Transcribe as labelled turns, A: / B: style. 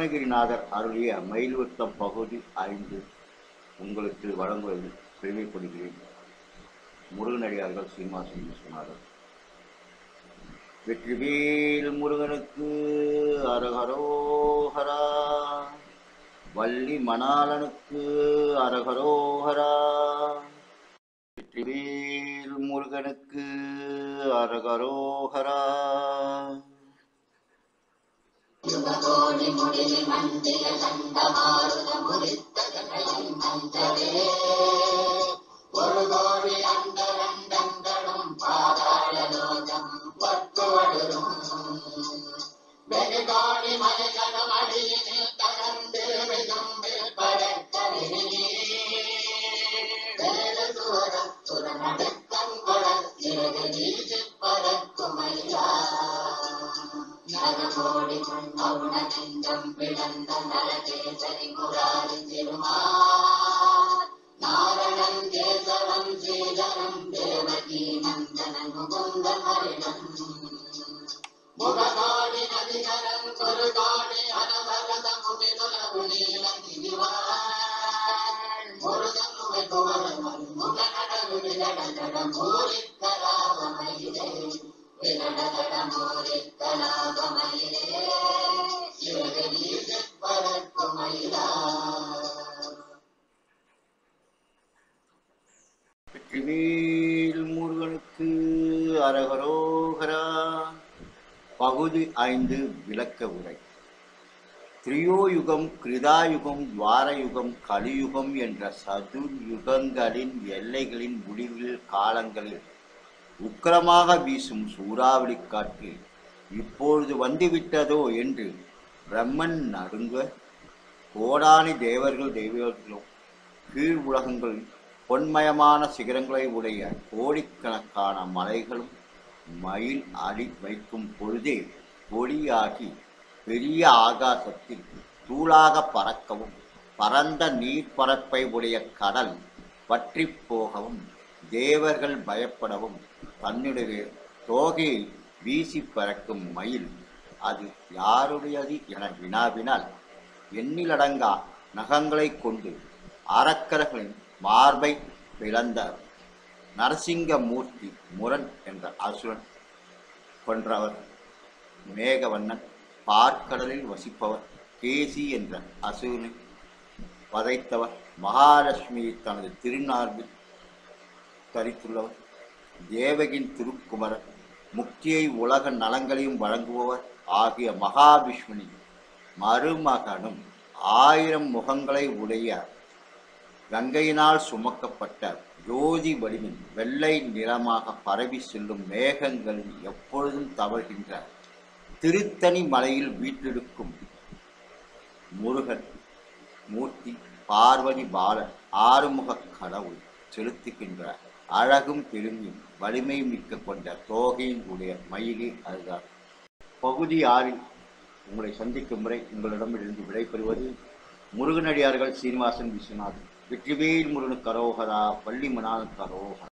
A: அருணகிரிநாதர் அருளிய மயில்வட்டம் பகுதி ஐந்து உங்களுக்கு வழங்குவதில் பெருமைப்படுகிறேன். முருகனடியார்கள் சீனிவாசன் விஸ்வநாதர் வெற்றிவேல் முருகனுக்கு அரகரோஹரா வள்ளி மணாளனுக்கு அரகரோஹரா வெற்றிவேல் முருகனுக்கு அரகரோஹரா
B: யுககோடி முடிவி மண்டிய கண்டமாருத முறித்த ஜனையின் மஞ்சளே ஒரு கோடி அண்டரண்டங்களும் பாதாள லோகம் வெகு கோடி மலைகளும் அடியினில் தகர்ந்து விதும்பில் படக்க நரகோடி மண்ணவுண நெஞ்சம் பிளந்த நரகேசரி முராரி திருமால் நாரணன் கேசவன் ஸ்ரீதரன் தேவகி நந்தனன் முகுந்த ஹரிணன் முககாடி நதிகரன் குருகாடி அனவரத முகிலுலகு நீலன் திரிவாள் முருகனுவை குமரன் முகநடகு விலடகட மூரிக்கலாபமயிலே
A: வெற்றிவேல் முருகனுக்கு அரகரோகரா. பகுதி ஐந்து விளக்க உரை. திரியோயுகம் கிருதாயுகம் துவாரயுகம் கலியுகம் என்ற சதுர்யுகங்களின் எல்லைகளின் முடிவில் காலங்களில் உக்கிரமாக வீசும் சூறாவளி காற்று இப்பொழுது வந்துவிட்டதோ என்று பிரம்மன் நடுங்க கோடானி தேவர்கள் தெய்வர்களும் கீழ் உலகங்களில் பொன்மயமான சிகரங்களை உடைய கோடிக்கணக்கான மலைகளும் மயில் அடி வைக்கும் பொழுதே ஒளியாகி பெரிய ஆகாசத்தில் தூளாக பறக்கவும் பரந்த நீர்ப்பரப்பை உடைய கடல் பற்றி போகவும் தேவர்கள் பயப்படவும் தன்னுடைய தோகையை வீசி பறக்கும் மயில் அது யாருடையது என வினாவினால் எண்ணிலடங்கா நகங்களைக் கொண்டு அரக்கர்களின் மார்பை பிளந்த நரசிங்கமூர்த்தி முரண் என்ற அசுரன் கொன்றவர். மேகவண்ணன் பார்க்கடலில் வசிப்பவர். கேசி என்ற அசுரனை வதைத்தவர் மகாலட்சுமியை தனது திருநார்பில் தரித்துள்ளவர். தேவகின் திருக்குமரன் முக்தியை உலக நலங்களையும் வழங்குபவர் ஆகிய மகாவிஷ்ணுவின் மருமகனும் ஆயிரம் முகங்களை உடைய கங்கையினால் சுமக்கப்பட்ட ஜோதி வடிவின் வெள்ளை நிறமாக பரவி செல்லும் மேகங்களில் எப்பொழுதும் தவழ்கின்ற திருத்தணி மலையில் வீற்றிருக்கும் முருகன் மூர்த்தி பார்வதி பாலன் ஆறுமுக கடவுள் செலுத்துகின்றார். அழகும் பெருமையும் வலிமையும் மிக்க கொண்ட தோகையின் உடைய மயிலி அதுதான் பகுதி ஆறில் உங்களை சந்திக்கும் முறை உங்களிடமிருந்து விடைபெறுவது முருகனடியார்கள் சீனிவாசன் விஸ்வநாதன் வெற்றிவேல் முருகனுக்கு கரோகரா பள்ளி மணால் கரோகரா